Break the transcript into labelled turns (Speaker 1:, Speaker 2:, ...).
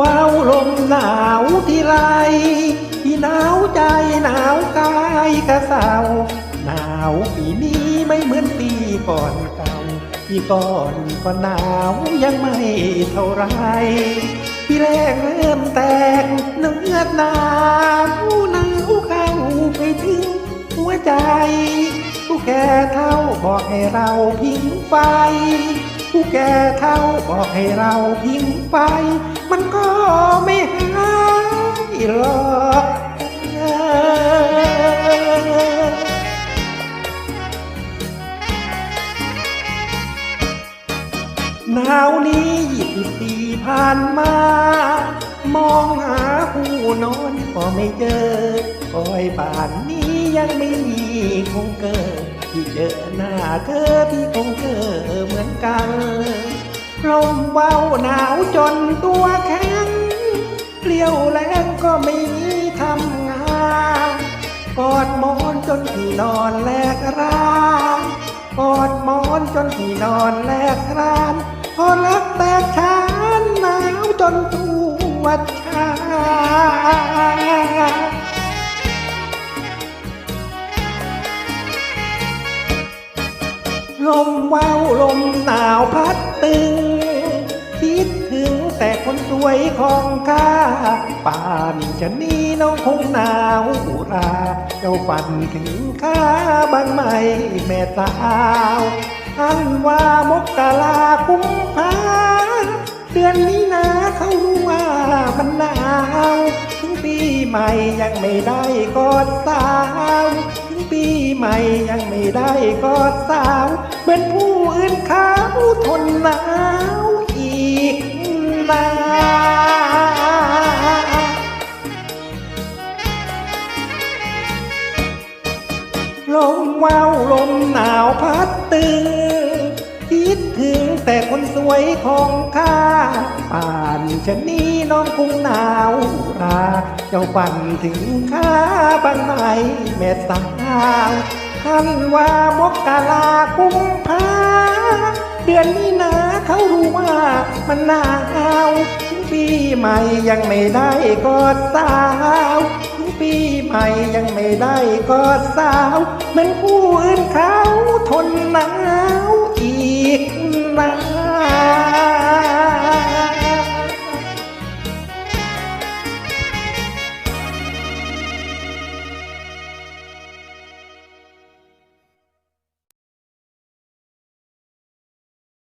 Speaker 1: ว้าวลมหนาวที่ไรที่หนาวใจหนาวกายกระเซาหนาวปีนี้ไม่เหมือนปีก่อนเก่าปีก่อนก็หนาวยังไม่เท่าไรพี่แรกเริ่มแตกเนื้อหนาวหนาวเข้าไปถึงหัวใจผู้แก่เท่าบอกให้เราพิงไฟ ผู้แก่เท่าบอกให้เราพิงไฟมันก็ไม่หายหรอกหนาวนี้ยี่สิบปีผ่านมา มองหาผู้นอนก็ไม่เจอคอยป่านนี้ ยังไม่มีคงเกิดที่เจอหน้าเธอพี่คงเจอเหมือนกันลมเบาหนาวจนตัวแข็งเปลี่ยวแรงก็ไม่มีทำงานกอดหมอนจนที่นอนแลกรานกอดหมอนจนที่นอนแลกรานพอรักแตกชานหนาวจนตัวชา ลมว้าวลมหนาวพัดตึง คิดถึงแต่คนสวยของข้าป่านจะนี้น้องคงหนาวอุราเจ้าฝันถึงข้าบ้างไหมแม่สาวอันว่ามกลาคุ้มพาเดือนนี้นะเขารู้ว่ามันหนาวถึงปีใหม่ยังไม่ได้กอดสาว ถึงปีใหม่ยังไม่ได้กอดสาว เหมือนผู้อื่นเขาทนหนาวอีกนานลมวาวลมหนาวพัดตึง คิดถึงแต่คนสวยของข้า ป่านชะนี้น้องคงหนาวรา เจ้าฝันถึงข้าบ้างไหมแม่สาว ท่านว่ามกลากุมภาเดือนนี้นะเขารู้ว่ามันหนาวถึงปีใหม่ยังไม่ได้กอดสาวถึงปีใหม่ยังไม่ได้กอดสาวเหมือนผู้อื่นเขา